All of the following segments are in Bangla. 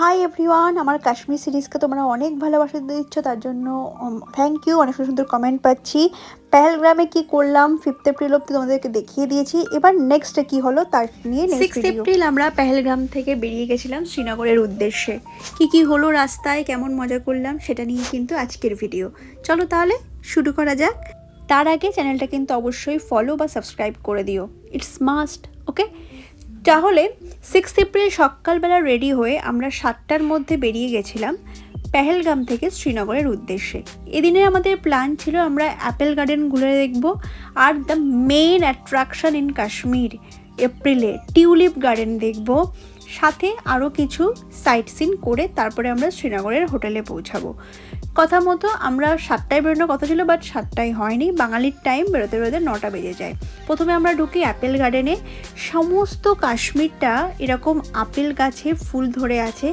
হাই এভরিওয়ান আমার কাশ্মীর সিরিজকে তোমরা অনেক ভালোবাসা দিচ্ছ তার জন্য থ্যাংক ইউ অনেক সুন্দর সুন্দর কমেন্ট পাচ্ছি। পেহেলগ্রামে কি করলাম? ফিফথ এপ্রিল অব্দি তোমাদেরকে দেখিয়ে দিয়েছি। এবার নেক্সট কি হলো? তার নিয়ে সিক্স এপ্রিল আমরা পেহেলগ্রাম থেকে বেরিয়ে গেছিলাম শ্রীনগরের উদ্দেশ্যে। কি কি হলো রাস্তায়? কেমন মজা করলাম? সেটা নিয়ে কিন্তু আজকের ভিডিও চলো তাহলে শুরু করা যাক। তার আগে চ্যানেলটা কিন্তু অবশ্যই ফলো বা সাবস্ক্রাইব করে দিও। ইটস মাস্ট ওকে তাহলে সিক্স এপ্রিল সকালবেলা রেডি হয়ে আমরা সাতটার মধ্যে বেরিয়ে গেছিলাম পেহেলগাম থেকে শ্রীনগরের উদ্দেশ্যে। এদিনে আমাদের প্ল্যান ছিল আমরা অ্যাপেল গার্ডেন ঘুরে দেখব আর the main attraction in Kashmir এপ্রিলে টিউলিপ গার্ডেন দেখব। সাথে আরও কিছু সাইট সিন করে তারপরে আমরা শ্রীনগরের হোটেলে পৌঁছাবো। কথা মতো আমরা সাতটায় বেরোনোর কথা ছিল বাট সাতটায় হয়নি। বাঙালির টাইম বেরোতে বেরোতে নটা বেজে যায়। প্রথমে আমরা ঢুকি অ্যাপেল গার্ডেনে সমস্ত কাশ্মীরটা এরকম আপেল গাছে ফুল ধরে আছে।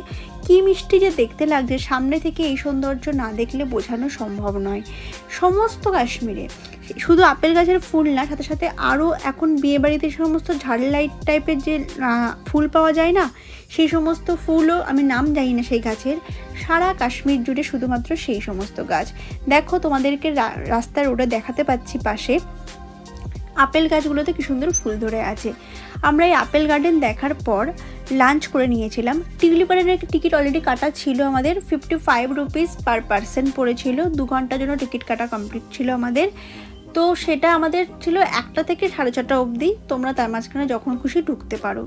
কি মিষ্টি যে দেখতে লাগছে, সামনে থেকে এই সৌন্দর্য না দেখলে বোঝানো সম্ভব নয়। সমস্ত কাশ্মীরে। শুধু আপেল গাছের ফুল না, সাথে সাথে আরও এখন বিয়েবাড়িতে সমস্ত ঝাড় লাইট টাইপের যে ফুল পাওয়া যায় না, সেই সমস্ত ফুলও, আমি নাম জানি না সেই গাছের, সারা কাশ্মীর জুড়ে শুধুমাত্র সেই সমস্ত গাছ। দেখো তোমাদেরকে রাস্তার রোডে দেখাতে পাচ্ছি পাশে। আপেল গাছগুলোতে কি সুন্দর ফুল ধরে আছে। আমরা এই আপেল গার্ডেন দেখার পর লাঞ্চ করে নিয়েছিলাম। টিউলিপ গার্ডেনের টিকিট অলরেডি কাটা ছিল আমাদের fifty five rupees per person পড়েছিল। দু ঘণ্টার জন্য টিকিট কাটা কমপ্লিট ছিল আমাদের। তো সেটা আমাদের ছিল একটা থেকে সাড়ে ছটা অবধি। তোমরা তার মাঝখানে যখন খুশি ঢুকতে পারো।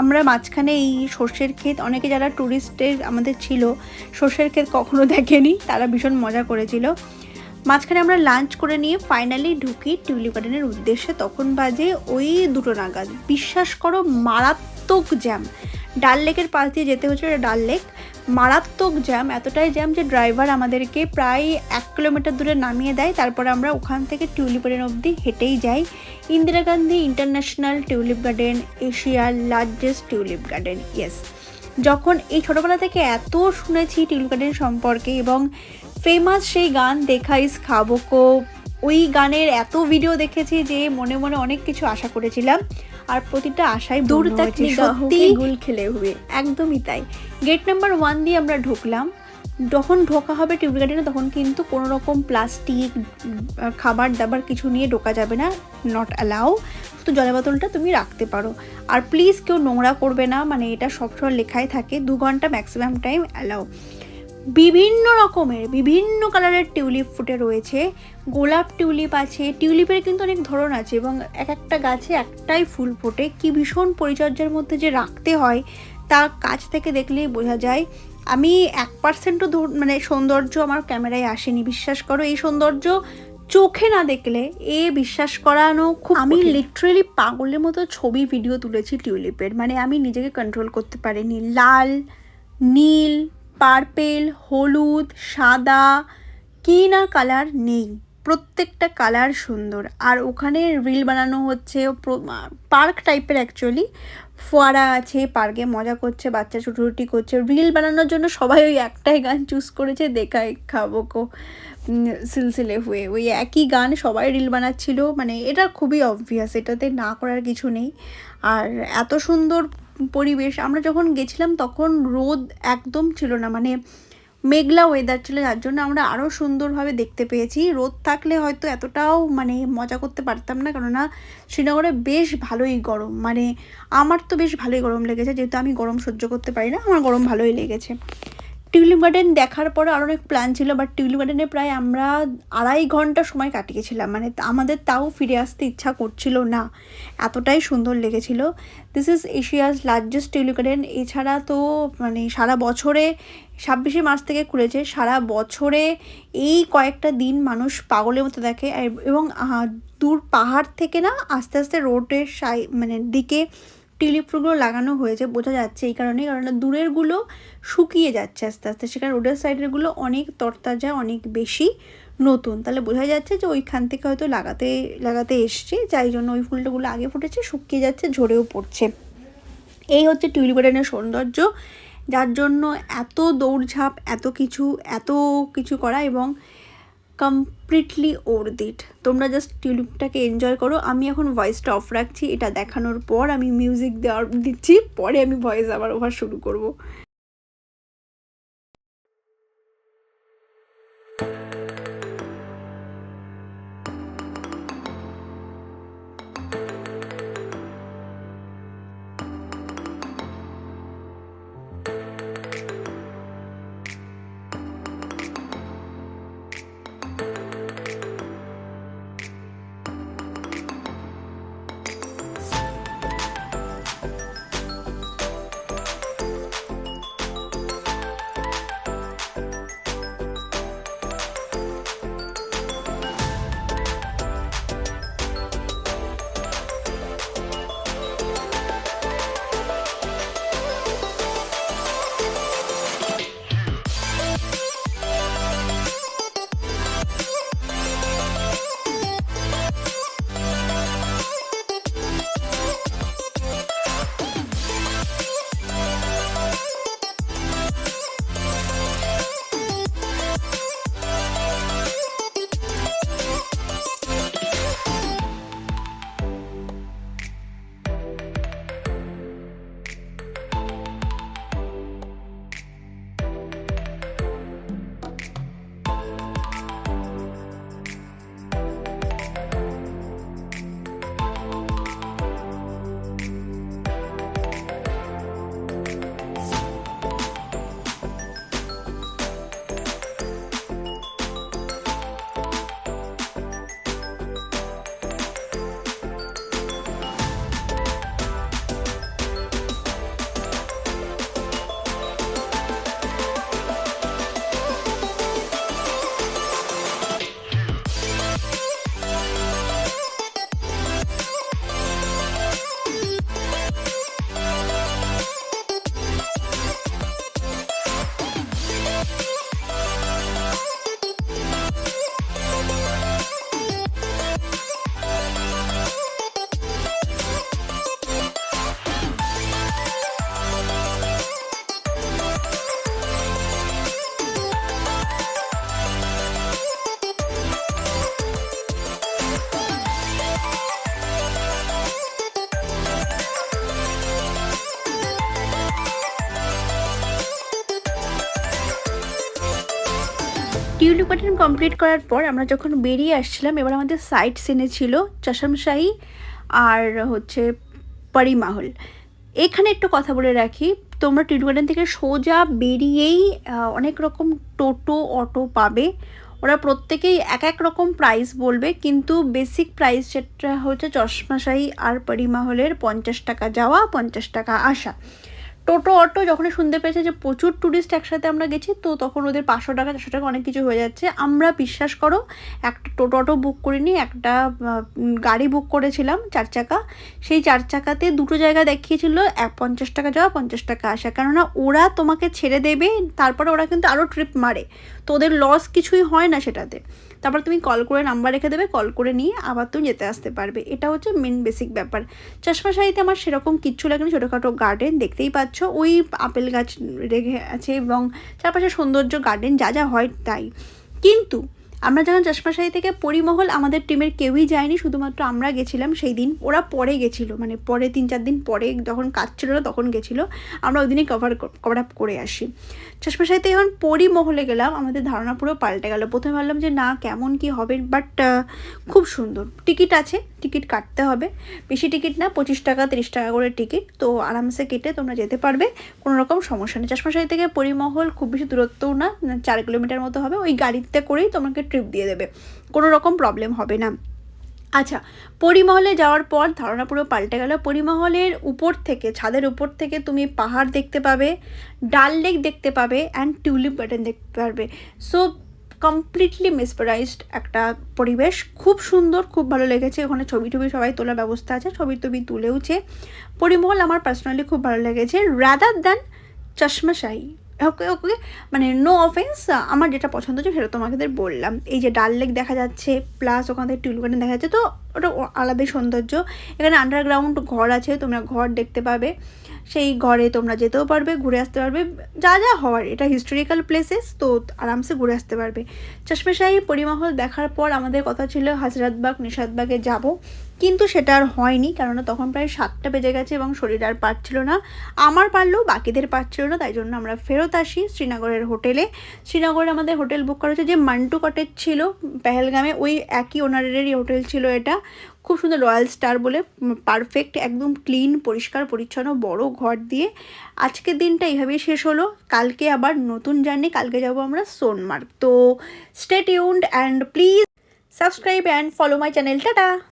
আমরা মাঝখানে এই সর্ষের ক্ষেত, অনেকে যারা ট্যুরিস্টের আমাদের ছিল, সর্ষের ক্ষেত কখনো দেখেনি, তারা ভীষণ মজা করেছিল। মাঝখানে আমরা লাঞ্চ করে নিয়ে ফাইনালি ঢুকি টিউলিপ গার্ডেনের উদ্দেশ্যে। তখন বাজে ওই দুটো নাগাদ। বিশ্বাস করো, মারাত্মক জ্যাম ডাল লেকের পাশ দিয়ে যেতে হচ্ছে ডাল লেক। মারাত্মক জ্যাম এতটাই জ্যাম যে ড্রাইভার আমাদেরকে প্রায় এক কিলোমিটার দূরে নামিয়ে দেয়। তারপরে আমরা ওখান থেকে টিউলিপ গার্ডেন অবধি হেঁটেই যাই। Indira Gandhi international tulip garden এশিয়ার লার্জেস্ট টিউলিপ গার্ডেন ইয়েস যখন এই ছোটোবেলা থেকে এত শুনেছি টিউলিপ গার্ডেন সম্পর্কে এবং ফেমাস সেই গান দেখাইস খাবকো ওই গানের এত ভিডিও দেখেছি যে মনে মনে অনেক কিছু আশা করেছিলাম। আর প্রতিটা আশায় দূর সত্যি গুল খেলে হুয়ে। একদমই তাই। গেট নাম্বার ওয়ান দিয়ে আমরা ঢুকলাম। যখন ঢোকা হবে টিউব গার্ডেনে তখন কিন্তু কোনো রকম প্লাস্টিক খাবার দাবার কিছু নিয়ে ঢোকা যাবে না। নট অ্যালাউ শুধু জলের বোতলটা তুমি রাখতে পারো। আর প্লিজ কেউ নোংরা করবে না। মানে এটা সবসময় লেখাই থাকে। দু ঘণ্টা ম্যাক্সিমাম টাইম অ্যালাউ বিভিন্ন রকমের, বিভিন্ন কালারের টিউলিপ ফুটে রয়েছে। গোলাপ টিউলিপ আছে টিউলিপের কিন্তু অনেক ধরন আছে এবং এক একটা গাছে একটাই ফুল ফোটে। কি ভীষণ পরিচর্যার মধ্যে যে রাখতে হয়, তা কাছ থেকে দেখলেই বোঝা যায়। আমি এক পার্সেন্টও মানে সৌন্দর্য আমার ক্যামেরায় আসেনি, বিশ্বাস করো। এই সৌন্দর্য চোখে না দেখলে এ বিশ্বাস করানো খুব আমি লিটারেলি পাগলের মতো ছবি ভিডিও তুলেছি টিউলিপের মানে আমি নিজেকে কন্ট্রোল করতে পারিনি। লাল, নীল পার্পেল, হলুদ, সাদা, কি না কালার নেই। প্রত্যেকটা কালার সুন্দর। আর ওখানে রিল বানানো হচ্ছে পার্ক টাইপের অ্যাকচুয়ালি ফোয়ারা আছে, পার্কে মজা করছে, বাচ্চা ছুটোছুটি করছে। রিল বানানোর জন্য সবাই ওই একটাই গান চুজ করেছে দেখাই খাব কো সিলসিলে হয়ে। ওই একই গান সবাই রিল বানাচ্ছিল। মানে এটা খুবই অবভিয়াস এটাতে না করার কিছু নেই। আর এত সুন্দর পরিবেশ, আমরা যখন গেছিলাম তখন রোদ একদম ছিল না মানে মেঘলা ওয়েদার ছিল, যার জন্য আমরা আরও সুন্দরভাবে দেখতে পেয়েছি। রোদ থাকলে হয়তো এতটাও মানে মজা করতে পারতাম না, কেননা শ্রীনগরে বেশ ভালোই গরম মানে আমার তো বেশ ভালোই গরম লেগেছে, যেহেতু আমি গরম সহ্য করতে পারি না, আমার গরম ভালোই লেগেছে। টিউলিপ গার্ডেন দেখার পরে আরও অনেক প্ল্যান ছিল বাট টিউলিপ গার্ডেনে প্রায় আমরা আড়াই ঘণ্টা সময় কাটিয়েছিলাম। মানে আমাদের তাও ফিরে আসতে ইচ্ছা করছিল না। এতটাই সুন্দর লেগেছিল। This is Asia's largest tulip garden. এছাড়া তো মানে সারা বছরে ছাব্বিশে মার্চ থেকে খুলেছে। সারা বছরে এই কয়েকটা দিন মানুষ পাগলের মতো দেখে। এবং দূর পাহাড় থেকে না আস্তে আস্তে রোডের সাই মানে দিকে টিউলিপ লাগানো হয়েছে, বোঝা যাচ্ছে এই কারণে কারণ দূরেরগুলো শুকিয়ে যাচ্ছে আস্তে আস্তে। সেখানে রোডের সাইডেরগুলো অনেক তরতাজা, অনেক বেশি নতুন। তাহলে বোঝা যাচ্ছে যে ওইখান থেকে হয়তো লাগাতে লাগাতে এসছে, যাই জন্য ওই ফুলটাগুলো আগে ফুটেছে, শুকিয়ে যাচ্ছে, ঝরেও পড়ছে। এই হচ্ছে টিউলিপ গার্ডেনের সৌন্দর্য, যার জন্য এত দৌড়ঝাঁপ, এত কিছু এত কিছু করা এবং কমপ্লিটলি ওর দিট তোমরা জাস্ট টিউলিপটাকে এনজয় করো। আমি এখন ভয়েসটা অফ রাখছি। এটা দেখানোর পর আমি মিউজিক দেওয়ার দিচ্ছি। পরে আমি ভয়েস আবার ওভার শুরু করব। টিউলিপ গার্ডেন কমপ্লিট করার পর আমরা যখন বেরিয়ে আসছিলাম, এবার আমাদের সাইট সিনে ছিল চশমশাহী আর হচ্ছে পরিমাহল। এখানে একটু কথা বলে রাখি, তোমরা টিউলিপ গার্ডেন থেকে সোজা বেরিয়েই অনেক রকম টোটো, অটো পাবে। ওরা প্রত্যেকেই এক এক রকম প্রাইস বলবে, কিন্তু বেসিক প্রাইস যেটা হচ্ছে চশমাশাহী আর পরিমাহলের পঞ্চাশ টাকা যাওয়া, পঞ্চাশ টাকা আসা। টোটো, অটো যখনই শুনতে পেয়েছে যে প্রচুর ট্যুরিস্ট একসাথে আমরা গেছি, তো তখন ওদের পাঁচশো টাকা, চারশো টাকা অনেক কিছু হয়ে যাচ্ছে। আমরা বিশ্বাস করো, একটা টোটো, অটো বুক করিনি, একটা গাড়ি বুক করেছিলাম চার চাকা। সেই চার চাকাতে দুটো জায়গা দেখিয়েছিল, এক পঞ্চাশ টাকা যাওয়া, পঞ্চাশ টাকা আসা। কেননা ওরা তোমাকে ছেড়ে দেবে, তারপরে ওরা কিন্তু আরও ট্রিপ মারে। তো ওদের লস কিছুই হয় না সেটাতে। তারপর তুমি কল করে নাম্বার রেখে দেবে কল করে নিয়ে আবার তুমি যেতে আসতে পারবে। এটা হচ্ছে মেন বেসিক ব্যাপার। চশমা শাড়িতে আমার সেরকম কিচ্ছু লাগেনি, ছোটোখাটো গার্ডেন দেখতেই পাচ্ছ। ওই আপেল গাছ রেখে আছে এবং চারপাশে সৌন্দর্য গার্ডেন যা যা হয় তাই। কিন্তু আমরা যখন চশমাশাহী থেকে পরিমহল আমাদের টিমের কেউই যায়নি, শুধুমাত্র আমরা গেছিলাম সেই দিন। ওরা পরে গেছিল মানে পরে তিন চার দিন পরে যখন কাজ ছিল না তখন গেছিল। আমরা ওই দিনই কভার কভার আপ করে আসি। চশমাশাহীতে যখন পরিমহলে গেলাম, আমাদের ধারণা পুরো পাল্টে গেল। প্রথমে ভাবলাম যে না, কেমন কি হবে? বাট খুব সুন্দর। টিকিট আছে, টিকিট কাটতে হবে। বেশি টিকিট না, পঁচিশ টাকা, তিরিশ টাকা করে টিকিট। তো আরামসে কেটে তোমরা যেতে পারবে, কোনো রকম সমস্যা নেই। চশমাশাহী থেকে পরিমহল খুব বেশি দূরত্বও না, চার কিলোমিটার মতো হবে। ওই গাড়িতে করেই তোমাকে ট্রিপ দিয়ে দেবে। কোনো রকম প্রবলেম হবে না। আচ্ছা পরিমহলে যাওয়ার পর ধারণা পুরো পাল্টে গেল। পরিমহলের উপর থেকে, ছাদের উপর থেকে তুমি পাহাড় দেখতে পাবে, ডাল লেক দেখতে পাবে অ্যান্ড টিউলিপ গার্ডেন দেখতে পারবে। সো কমপ্লিটলি মিসপ্রাইজড একটা পরিবেশ। খুব সুন্দর, খুব ভালো লেগেছে। ওখানে ছবি টবি সবাই তোলার ব্যবস্থা আছে, ছবি টবি তুলেওছে। পরিমহল আমার পার্সোনালি খুব ভালো লেগেছে। রাদার দ্যান চশমাশাহী ওকে ওকে মানে নো অফেন্স আমার যেটা পছন্দ হচ্ছে সেটা তোমাদের বললাম। এই যে ডাল লেক দেখা যাচ্ছে প্লাস ওখান থেকে টিউলিপ গার্ডেন দেখা যাচ্ছে, তো ওটা আলাদাই সৌন্দর্য। এখানে আন্ডারগ্রাউন্ড ঘর আছে, তোমরা ঘর দেখতে পাবে। সেই ঘরে তোমরা যেতেও পারবে, ঘুরে আসতে পারবে। যা যা হওয়ার, এটা হিস্টোরিক্যাল প্লেসেস তো আরামসে ঘুরে আসতে পারবে। চশমেশাহী পরিমহল দেখার পর আমাদের কথা ছিল হাজরাতবাগ নিশাদবাগে যাব। কিন্তু সেটা আর হয়নি, কেননা তখন প্রায় সাতটা বেজে গেছে এবং শরীর আর পারছিল না। আমার পারলেও বাকিদের পারছিল না, তাই জন্য আমরা ফেরত আসি শ্রীনগরের হোটেলে। শ্রীনগরে আমাদের হোটেল বুক করা হয়েছে যে, মান্টু কটেজ ছিল, পেহেলগামে, ওই একই ওনারেরই হোটেল ছিল এটা। খুব সুন্দর রয়্যাল স্টার বলে পারফেক্ট একদম ক্লিন পরিষ্কার, পরিচ্ছন্ন, বড় ঘর দিয়ে। আজকের দিনটা এইভাবেই শেষ হলো। কালকে আবার নতুন জার্নি কালকে যাব আমরা সোনমার্গ। তো stay tuned and please subscribe and follow my channel tata!